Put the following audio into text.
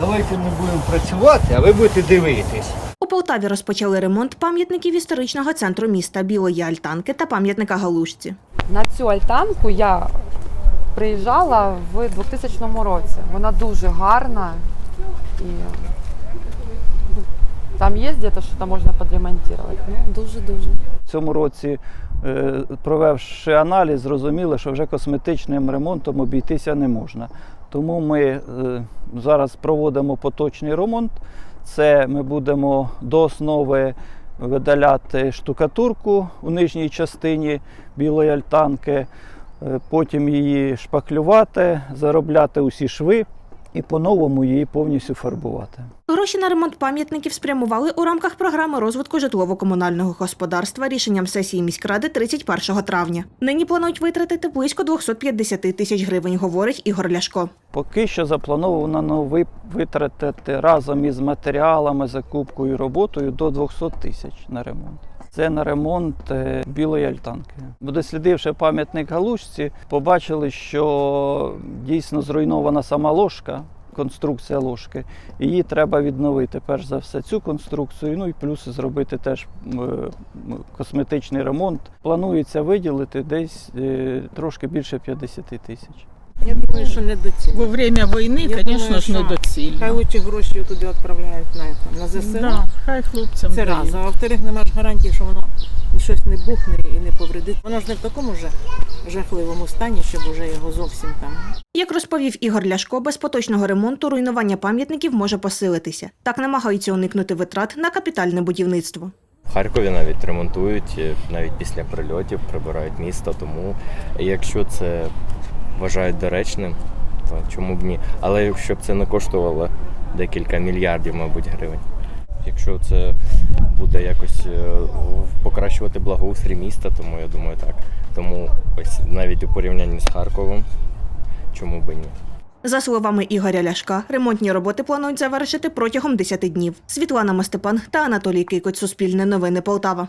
Давайте ми будемо працювати, а ви будете дивитись. У Полтаві розпочали ремонт пам'ятників історичного центру міста Білої Альтанки та пам'ятника Галушці. На цю альтанку я приїжджала в 2000 році. Вона дуже гарна і ну, там є десь, що там можна підремонтувати. Ну, дуже-дуже. В цьому році, е, провівши аналіз, зрозуміли, що вже косметичним ремонтом обійтися не можна. Тому ми е, зараз проводимо поточний ремонт. Це ми будемо до основи видаляти штукатурку у нижній частині білої альтанки, е, потім її шпаклювати, заробляти усі шви і по-новому її повністю фарбувати. Гроші на ремонт пам'ятників спрямували у рамках програми розвитку житлово-комунального господарства рішенням сесії міськради 31 травня. Нині планують витратити близько 250 тисяч гривень, говорить Ігор Ляшко. Поки що заплановано ви- витратити разом із матеріалами, закупкою і роботою до 200 тисяч на ремонт. Це на ремонт е, білої альтанки. Дослідивши пам'ятник Галушці, побачили, що дійсно зруйнована сама ложка, конструкція ложки. Її треба відновити перш за все цю конструкцію, ну і плюс зробити теж косметичний ремонт. Планується виділити десь е, трошки більше 50 тисяч. Я думаю, що недоцільно. Во время війни, звісно ж, що недоцільно. Хай лучше гроші туди відправляють на, це, на ЗСУ. Да, хай хлопцям Це раз. А во-вторых, нема ж гарантії, що воно щось не бухне і не повредить. Воно ж не в такому вже жахливому стані, щоб уже його зовсім там. Як розповів Ігор Ляшко, без поточного ремонту руйнування пам'ятників може посилитися. Так намагаються уникнути витрат на капітальне будівництво. В Харкові навіть ремонтують навіть після прильотів, прибирають місто. Тому якщо це вважають доречним, то чому б ні? Але якщо б це не коштувало декілька мільярдів, мабуть, гривень. Якщо це буде якось е, покращувати благоустрій міста, тому я думаю так. Тому ось навіть у порівнянні з Харковом, чому би ні? За словами Ігоря Ляшка, ремонтні роботи планують завершити протягом 10 днів. Світлана Мастепан та Анатолій Кикоць. Суспільне новини Полтава.